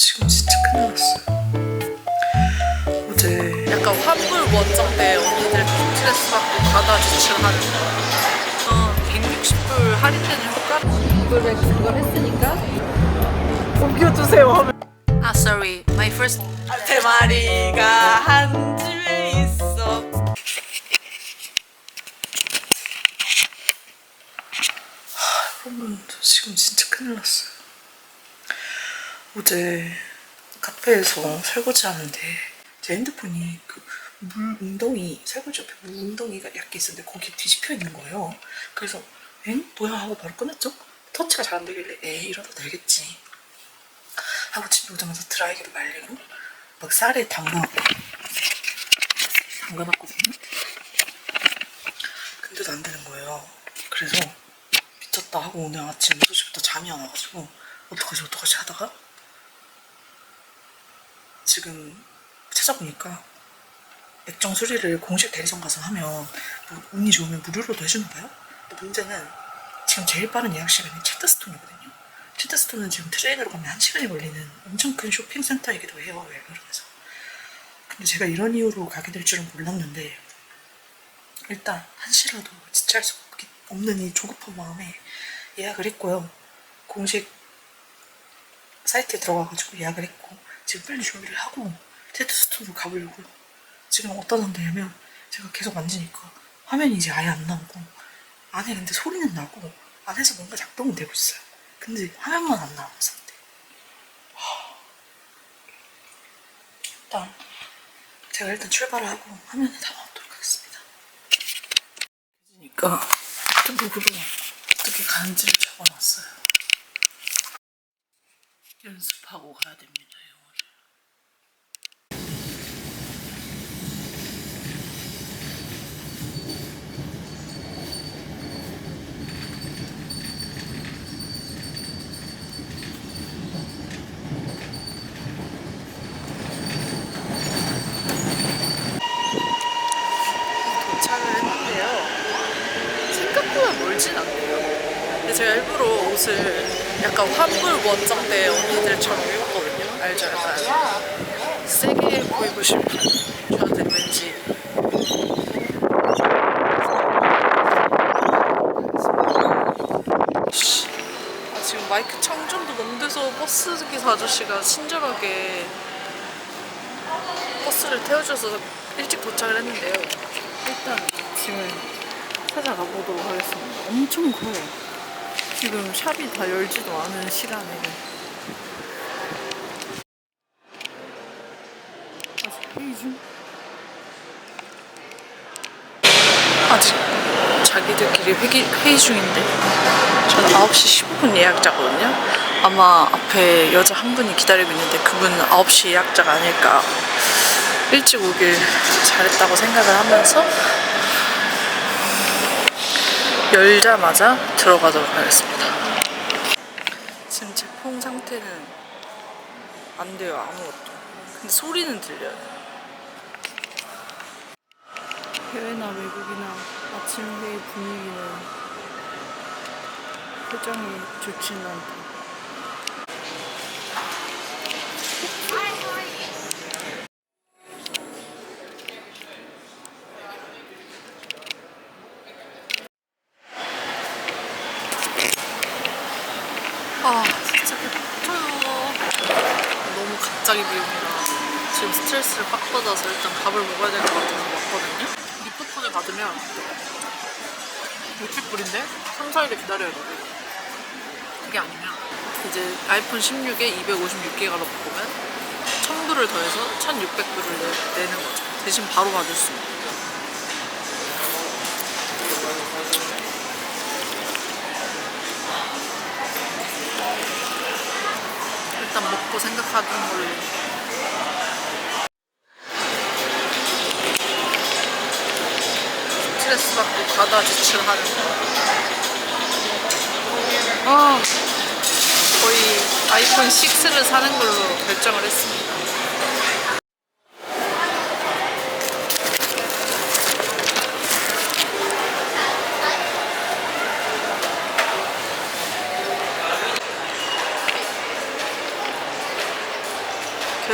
지금 진짜 큰일 났어요. 어제 약간 환불 원정대 언니들 스트레스 받고 과다 지출하는 거. 어, 160불 할인되는 효과? 이불백 그걸 했으니까. 옮겨주세요 아, sorry. My first. 세 마리가 한 집에 있어. 하, 여러분 저 지금 진짜 큰일 났어요. 어제 카페에서 설거지 하는데 제 핸드폰이 그 물 웅덩이 설거지 옆에 물 웅덩이가 얇게 있었는데 거기 뒤집혀 있는 거예요. 그래서 엥 뭐야 하고 바로 끊었죠. 터치가 잘 안 되길래 에이 이러다 되겠지 하고 집에 오자마자 드라이기로 말리고 막 쌀에 담가놓고 담가놨거든요. 근데도 안 되는 거예요. 그래서 미쳤다 하고 오늘 아침 6시부터 잠이 안 와가지고 어떡하지 어떡하지 하다가 지금 찾아보니까 액정 수리를 공식 대리점 가서 하면 뭐 운이 좋으면 무료로도. 근데 문제는 지금 제일 빠른 예약 시간이 채터스톤이거든요. 채터스톤은 지금 트레이너로 가면 한 시간이 걸리는 엄청 큰 쇼핑센터이기도 해요. 웰버른에서. 근데 제가 이런 이유로 가게 될 줄은 몰랐는데 일단 한시라도 지체할 수 없는 이 조급한 마음에 예약을 했고요. 공식 사이트에 들어가가지고 예약을 했고 지금 빨리 준비를 하고 테스트스톤으로 가보려고요. 지금 어떤 상태냐면 제가 계속 만지니까 화면이 이제 아예 안 나오고 안에 근데 소리는 나고 안에서 뭔가 작동은 되고 있어요. 근데 화면만 안 나오는 상태. 하. 일단 제가 일단 출발을 하고 화면에 담아오도록 하겠습니다. 그러니까 노트북으로 어떻게 가는지를 적어놨어요. 연습하고 가야 됩니다, 영어를. 도착을 했는데요. 생각보다 멀진 않네요. 근데 제가 일부러 옷을 약간 환불 원정대 언니들처럼 입었거든요. 알죠? 약간 세게 보이고 싶은 저한테 왠지 지금 마이크 청정도 너무 돼서 버스 기사 아저씨가 친절하게 버스를 태워줘서 일찍 도착을 했는데요. 일단 지금 찾아가 보도록 하겠습니다. 엄청 커요. 지금 샵이 다 열지도 않은 시간에 아직 회의 중? 아직 자기들끼리 회기, 회의 중인데 저는 9시 10분 예약자거든요. 아마 앞에 여자 한 분이 기다리고 있는데 그분은 9시 예약자가 아닐까 일찍 오길 잘했다고 생각을 하면서 열자마자 들어가도록 하겠습니다. 지금 제 폰 상태는 안 돼요 아무것도. 근데 소리는 들려요. 해외나 외국이나 아침 회의 분위기는 표정이 좋지는 않다. 아 진짜 배고파요. 너무 갑자기 비옵니다 지금 스트레스를 빡 받아서 일단 밥을 먹어야 될 것 같아서 왔거든요. 리프폰을 받으면 60불인데 3, 4일을 기다려야 되고 그게 아니면 이제 아이폰 16에 256기가로 바꾸면 1000불을 더해서 1600불을 내는 거죠. 대신 바로 받을 수 있는 일단 먹고 생각하는 걸로 스트레스 받고 과다 지출하는 거. 아, 거의 아이폰 6를 사는 걸로 결정을 했습니다.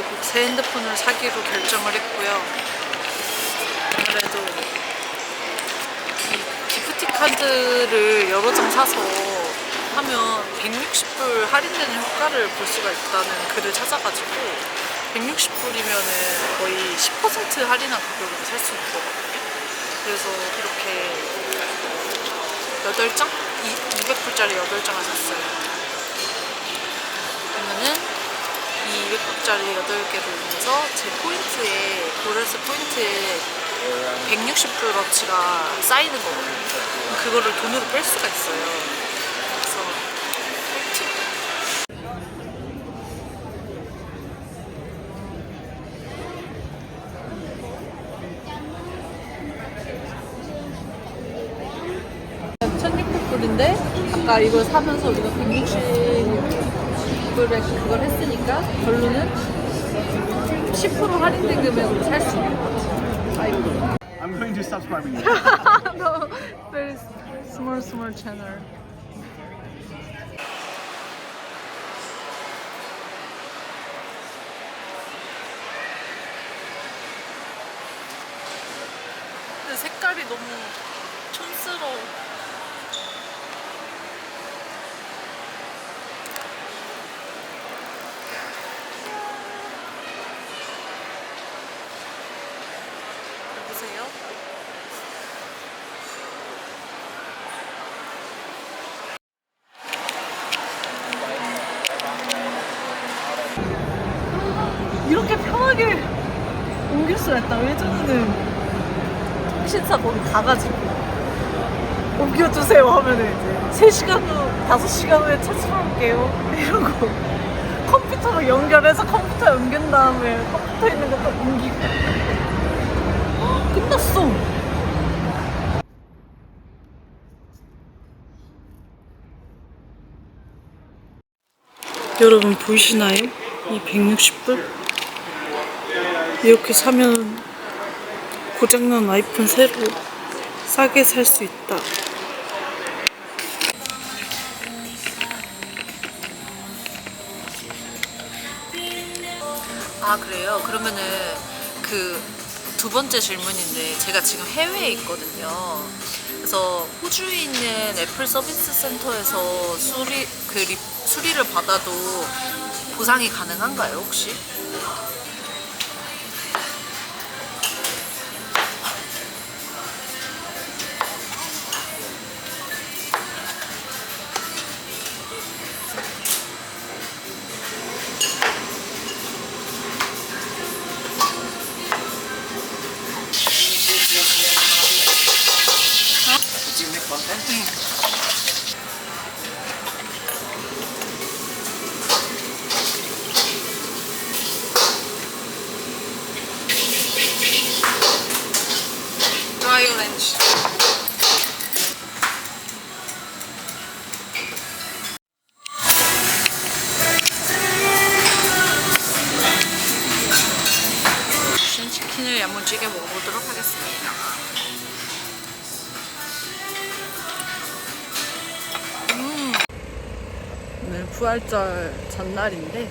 결국 새 핸드폰을 사기로 결정을 했고요. 아무래도 이 기프티 카드를 여러 장 사서 하면 160불 할인되는 효과를 볼 수가 있다는 글을 찾아가지고 160불이면은 거의 10% 할인한 가격으로 살 수 있는 거거든요. 그래서 이렇게 8장? 200불짜리 8장을 샀어요. 200불짜리 8개로 인해서 제 포인트에, 고레스 포인트에 160불어치가 쌓이는 거거든요. 그거를 돈으로 뺄 수가 있어요. 그래서 꿀팁. (1600불인데) 아까 이걸 사면서 우리가 (160 불에) 그걸 했으니까 결론은 (10% 할인된 금액으로 살 수 있는 거지 아이고 I'm going to subscribing you. no, very small, small channel. 근데 색깔이 너무 촌스러워. 여보세요? 이렇게 편하게 수가 있다. 예전에는 통신사 거기 가가지고 옮겨주세요 하면은 이제 3시간 후, 5시간 후에 찾아올게요. 이러고 컴퓨터로 연결해서 컴퓨터 연결 다음에 컴퓨터 있는 것도 옮기고 헉, 끝났어. 여러분 보이시나요? 이 160불? 이렇게 사면 고장난 아이폰 새로 싸게 살 수 있다. 아 그래요? 그러면은 그 두 번째 질문인데 제가 지금 해외에 있거든요. 그래서 호주에 있는 애플 서비스 센터에서 수리 그 리, 수리를 받아도 보상이 가능한가요 혹시? 부활절 전날인데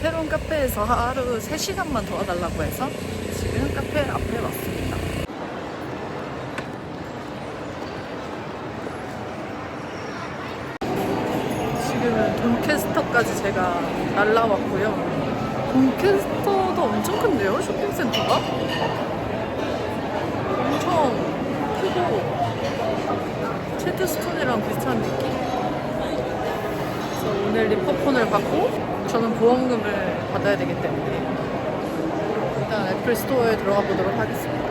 새로운 카페에서 하루 3시간만 도와달라고 해서 지금 카페 앞에 왔습니다. 지금은 돈캐스터까지 제가 날라왔고요. 돈캐스터도 엄청 큰데요, 쇼핑센터가? 엄청 크고 체드스톤이랑 비슷한 느낌? 그래서 오늘 리퍼폰을 받고 저는 보험금을 받아야 되기 때문에 일단 애플 스토어에 들어가 보도록 하겠습니다.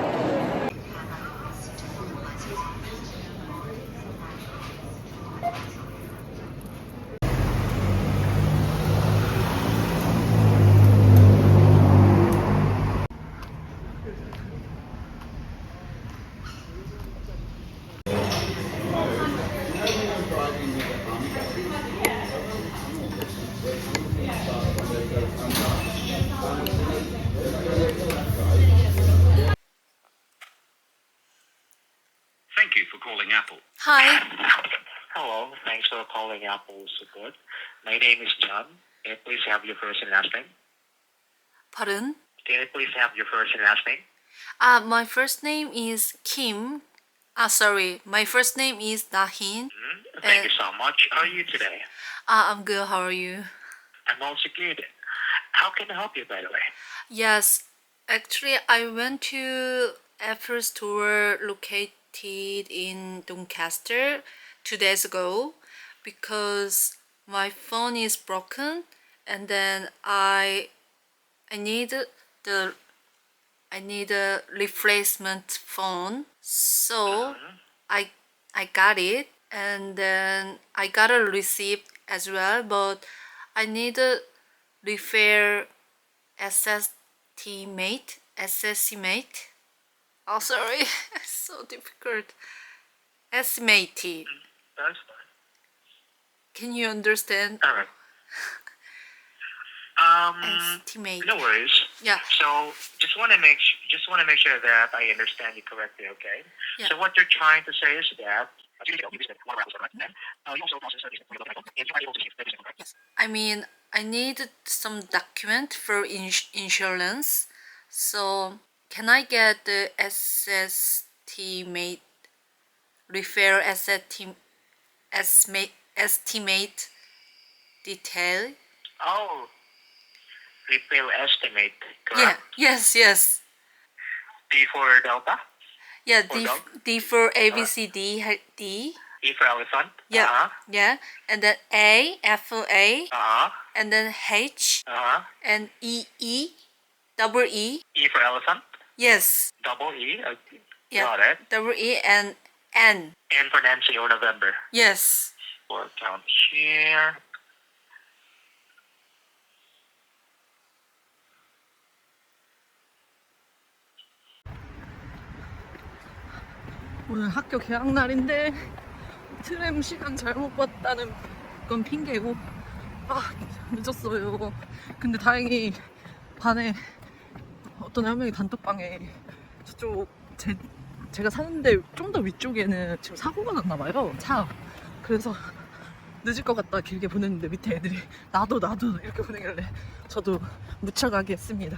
Calling Apple. Hi. Hello, thanks for calling Apple Support. My name is John. May I please have your first and last name? Pardon? Can I please have your first and last name? Uh, my first name is Kim. Ah, sorry. My first name is Dahin. Hmm? Thank Uh, you so much. How are you today? Uh, I'm good. How are you? I'm also good. How can I help you, by the way? Yes, actually, I went to Apple Store in Doncaster two days ago because my phone is broken, and then I I need the I need a replacement phone. So uh-huh. I I got it, and then I got a receipt as well, but I need a repair estimate estimate oh sorry it's so difficult estimate That's fine. can you understand All right. Um, estimate no worries. yeah So, just want to make just want to make sure that I understand you correctly. Okay. Yeah. So, what you're trying to say is that. yes i mean i need some document for ins- insurance so can i get the estimate repair estimate estimate estimate detail Oh, refill estimate, yeah yes yes D for Delta, Yeah, For D? D for A B C D D. E for elephant. Yeah, Uh yeah, and then A F A, huh. Uh huh. and then H Uh huh. and E E, double E. E for elephant. Yes, Double E. Okay. yeah, Got it. double E and N. N for Nancy or November. Yes. For count here. 오늘 학교 개학 날인데 트램 시간 잘못 봤다는 건 핑계고 아 늦었어요. 근데 다행히 반에 어떤 한 명이 단톡방에 저쪽 제 제가 사는데 좀 더 위쪽에는 지금 사고가 났나 봐요 차. 그래서 늦을 것 같다 길게 보냈는데 밑에 애들이 나도 나도 이렇게 보내길래 저도 묻혀가게 했습니다.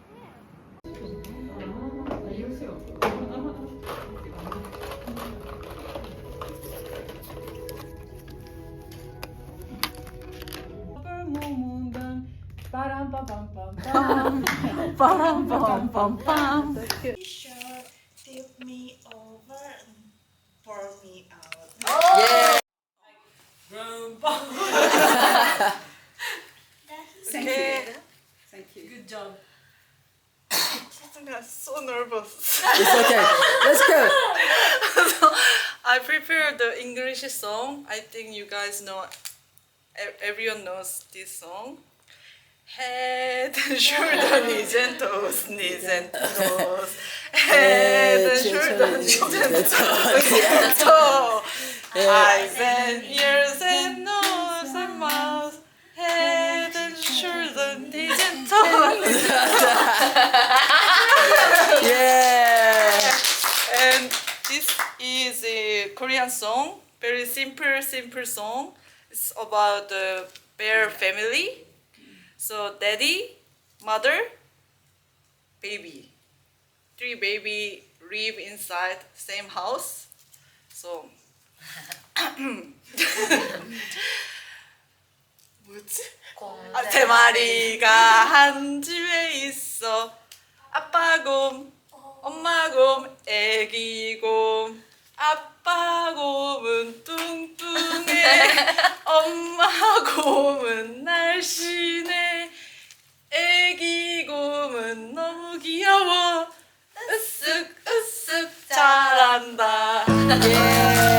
Bum, bum, bum, bum. bum bum bum bum bum tip me over and pour me out. Oh Yeah. Boom, boom. Thank you. Thank you. Good job. I'm so nervous. It's okay. Let's go. so, I prepared the English song. I think you guys know, everyone knows this song. Head and shoulder, knees and toes, knees and toes. Head and shoulder, knees and toes, knees and toes. Eyes and ears and nose and mouth. Head and shoulder, knees and toes. Yeah. And this is a Korean song, very simple, simple song. It's about the bear family. So daddy, mother, baby. Three baby live inside same house. So 뭐지? 아, 세 마리가 한 집에 있어. 아빠 곰, 엄마 곰, 애기 곰. 아빠 곰은 뚱뚱해. 엄마 곰은 날씬해. 애기 곰은 너무 귀여워 으쓱 으쓱 잘한다 예.